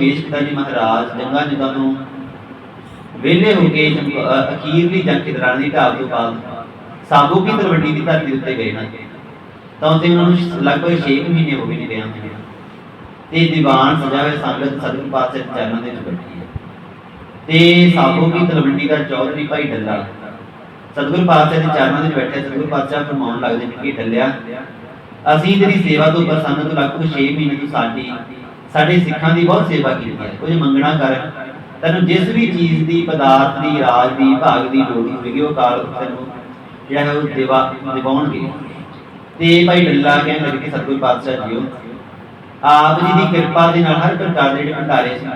ਦਸ਼ਮੇਸ਼ ਪਿਤਾ ਜੀ ਮਹਾਰਾਜ ਜੰਗਾਂ ਜੁਗਾਂ ਤੋਂ ਵਿਹਲੇ ਹੋ ਕੇ ਅਖੀਰਲੀ ਜੰਗ ਖਿਦਰਾਣੇ ਦੀ ਢਾਬ ਤੋਂ ਬਾਅਦ ਸਾਬੋ ਕੀ ਤਲਵੰਡੀ ਦੀ ਧਰਤੀ ਉੱਤੇ ਗਏ ਨਾ, ਤਾਂ ਉੱਥੇ ਉਹਨਾਂ ਨੂੰ ਲਗਭਗ 6 ਮਹੀਨੇ ਹੋ ਗਏ ਨੇ ਰਿਆਂ ਹੋਏ ਤੇ ਦੀਵਾਨ ਸਜਾ ਸੰਗਤ ਸਤਿਗੁਰ ਪਾਤਸ਼ਾਹ ਚਰਨਾਂ ਦੇ ਵਿੱਚ ਬੈਠੀ ਹੈ। ਤੇ ਸਾਬੋ ਕੀ ਤਲਵੰਡੀ ਦਾ ਚੌਧਰੀ ਭਾਈ ਡੱਲਾ, ਸਤਿਗੁਰ ਪਾਤਸ਼ਾਹ ਦੇ ਚਰਨਾਂ ਦੇ ਵਿੱਚ ਬੈਠੇ ਸਤਿਗੁਰ ਪਾਤਸ਼ਾਹ ਫਰਮਾਉਣ ਲੱਗਦੇ ਨੇ ਕਿ ਡੱਲਿਆ, ਅਸੀਂ ਤੇਰੀ ਸੇਵਾ ਤੋਂ ਪ੍ਰਸੰਨ ਤੋਂ ਲਗਭਗ 6 ਮਹੀਨੇ ਤੋਂ ਸਾਡੀ ਸਾਡੇ ਸਿੱਖਾਂ ਦੀ ਬਹੁਤ ਸੇਵਾ ਕੀਤੀ ਹੈ ਕੁਝ ਮੰਗਣਾ ਕਰ। ਤੈਨੂੰ ਜਿਸ ਵੀ ਚੀਜ਼ ਦੀ, ਪਦਾਰਥ ਦੀ, ਰਾਜ ਦੀ, ਭਾਗ ਦੀ ਲੋੜ ਹੋਵੇਗੀ ਉਹ ਕਾਲ ਤੈਨੂੰ ਜਿਹੜਾ ਹੈ ਉਹ ਦੇਵਾ, ਦਿਵਾਉਣਗੇ। ਤੇ ਭਾਈ ਡੱਲਾ ਕਹਿਣ ਕਿ ਸਤਿਗੁਰ ਪਾਤਸ਼ਾਹ ਜੀਓ, ਆਪ ਜੀ ਦੀ ਕਿਰਪਾ ਦੇ ਨਾਲ ਹਰ ਪ੍ਰਕਾਰ ਦੇ ਜਿਹੜੇ ਭੰਡਾਰੇ ਸੀ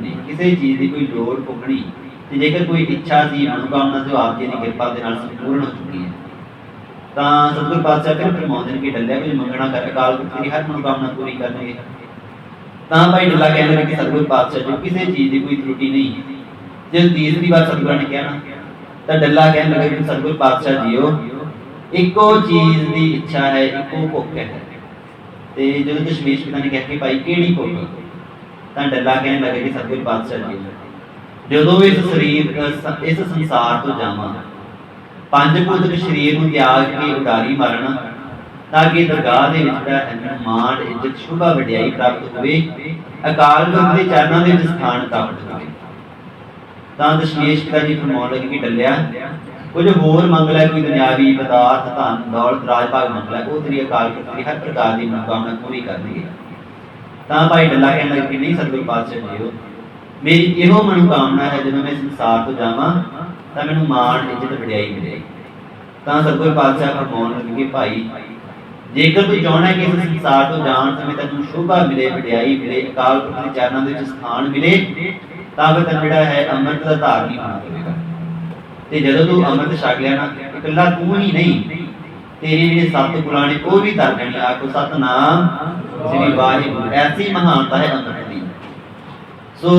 ਨੇ, ਕਿਸੇ ਚੀਜ਼ ਦੀ ਕੋਈ ਲੋੜ ਪੁੱਗਣੀ ਤੇ ਜੇਕਰ ਕੋਈ ਇੱਛਾ ਸੀ, ਮਨੋਕਾਮਨਾ ਜੋ ਆਪ ਜੀ ਦੀ ਕਿਰਪਾ ਦੇ ਨਾਲ ਸੰਪੂਰਨ ਹੋ ਚੁੱਕੀ ਹੈ। ਤਾਂ ਸਤਿਗੁਰ ਪਾਤਸ਼ਾਹ ਫਿਰ ਫਰਮਾਉਂਦੇ ਨੇ ਕਿ ਡੱਲਿਆ ਕੁਝ ਮੰਗਣਾ ਕਰ, ਅਕਾਲ ਪੁਰਖ ਤੇਰੀ ਹਰ ਮਨੋਕਾਮਨਾ ਪੂਰੀ ਕਰਨਗੇ। ਤਾਂ ਭਾਈ ਡੱਲਾ ਕਹਿੰਦੇ ਨੇ ਸਤਿਗੁਰ ਪਾਤਸ਼ਾਹ ਜੀ, ਕਿਸੇ ਚੀਜ਼ ਦੀ ਕੋਈ ਤਰੁੱਟੀ ਨਹੀਂ। ਜੇ ਤੀਸਰੀ ਵਾਰ ਸਤਿਗੁਰਾਂ ਨੇ ਕਿਹਾ ਨਾ, ਤਾਂ ਡੱਲਾ ਕਹਿਣ ਲੱਗਾ ਕਿ ਸਤਿਗੁਰ ਪਾਤਸ਼ਾਹ ਜੀਓ। ਇੱਕੋ ਚੀਜ਼ ਦੀ ਇੱਛਾ ਹੈ, ਇੱਕੋ ਭੁੱਖ ਹੈ। ਤੇ ਜਦੋਂ ਦਸ਼ਮੇਸ਼ ਪਿਤਾ ਨੇ ਕਿਹਾ ਕਿ ਭਾਈ ਕਿਹੜੀ ਭੁੱਖ? ਤਾਂ ਡੱਲਾ ਕਹਿਣ ਲੱਗਾ ਕਿ ਸਤਿਗੁਰ ਪਾਤਸ਼ਾਹ ਜੀ ਜਦੋਂ ਇਸ ਸਰੀਰ ਇਸ ਸੰਸਾਰ ਤੋਂ ਜਾਵਾਂ, ਪੰਜ ਭੂਤਕ ਸਰੀਰ ਨੂੰ ਤਿਆਗ ਕੇ ਉਡਾਰੀ ਮਾਰਨਾ ਤਾਂ ਕਿ ਦਰਗਾਹ ਦੇ ਵਿੱਚ ਜਿਹੜਾ ਹੈ ਮਾਣ, ਇੱਜ਼ਤ, ਸ਼ੁਭਾ, ਵਡਿਆਈ ਪ੍ਰਾਪਤ ਹੋਵੇ। ਅਕਾਲ ਪੁਰਖ ਦੇ ਚਰਨਾਂ ਦੇ ਵਿੱਚ ਸਥਾਨ ਪ੍ਰਾਪਤ ਹੋਵੇ। ਤਾਂ ਦਸ਼ਮੇਸ਼ ਪਿਤਾ ਜੀ ਫਰਮਾਉਣ ਲੱਗੇ ਕਿ ਡੱਲਿਆ, ਕੁਝ ਹੋਰ ਮੰਗ ਲੈ, ਕੋਈ ਦੁਨਿਆਵੀ ਪਦਾਰਥ, ਧਨ, ਦੌਲਤ ਰਾਜ ਭਾਗ ਮੰਗ ਲੈ, ਉਹ ਤੇਰੀ ਅਕਾਲ ਪੁਰਖ ਤੇਰੀ ਹਰ ਪ੍ਰਕਾਰ ਦੀ ਮਨੋਕਾਮਨਾ ਪੂਰੀ ਕਰਨਗੇ। ਤਾਂ ਭਾਈ ਡੱਲਾ ਕਹਿਣ ਲੱਗੇ ਕਿ ਨਹੀਂ, ਸਤਿਗੁਰ ਪਾਤਸ਼ਾਹ ਜੀਓ ਮੇਰੀ ਇਹੋ ਮਨੋਕਾਮਨਾ ਹੈ, ਜਦੋਂ ਮੈਂ ਸੰਸਾਰ ਤੋਂ ਜਾਵਾਂ, ਤਾਂ ਮੈਨੂੰ ਮਾਣ, ਇੱਜ਼ਤ, ਵਡਿਆਈ ਮਿਲੇ ਤਾਂ ਸਤਿਗੁਰ ਪਾਤਸ਼ਾਹ ਫਰਮਾਉਣ ਲੱਗੇ ਕਿ ਭਾਈ ਜੇਕਰ ਤੂੰ ਚਾਹਣਾ ਕਿ ਇਸ ਸੰਸਾਰ ਤੋਂ ਜਾਣ ਸਮੇਂ ਤੈਨੂੰ ਸ਼ੋਭਾ ਮਿਲੇ, ਵਡਿਆਈ ਮਿਲੇ, ਅਕਾਲ ਪੁਰਖ ਦੇ ਚਰਨਾਂ ਦੇ ਵਿੱਚ ਸਥਾਨ ਮਿਲੇ, ਤਾਂ ਫਿਰ ਜਿਹੜਾ ਹੈ ਅੰਮ੍ਰਿਤ ਦਾ ਧਾਰਨੀ ਹੋਣਾ ਪਵੇਗਾ ਤੇ ਜਦੋਂ ਤੂੰ ਅੰਮ੍ਰਿਤ ਛਕ ਲਿਆ ਨਾ, ਇਕੱਲਾ ਤੂੰ ਹੀ ਨਹੀਂ, ਤੇਰੇ ਜਿਹੜੇ ਸੱਤ ਪੁਰਾਣੇ ਉਹ ਵੀ ਤਰ ਜਾਣੀ ਆਖੋ, ਸਤਨਾਮ ਸ੍ਰੀ ਵਾਹਿਗੁਰੂ। ਐਸੀ ਮਹਾਨਤਾ ਹੈ ਅੰਮ੍ਰਿਤ ਦੀ। ਸੋ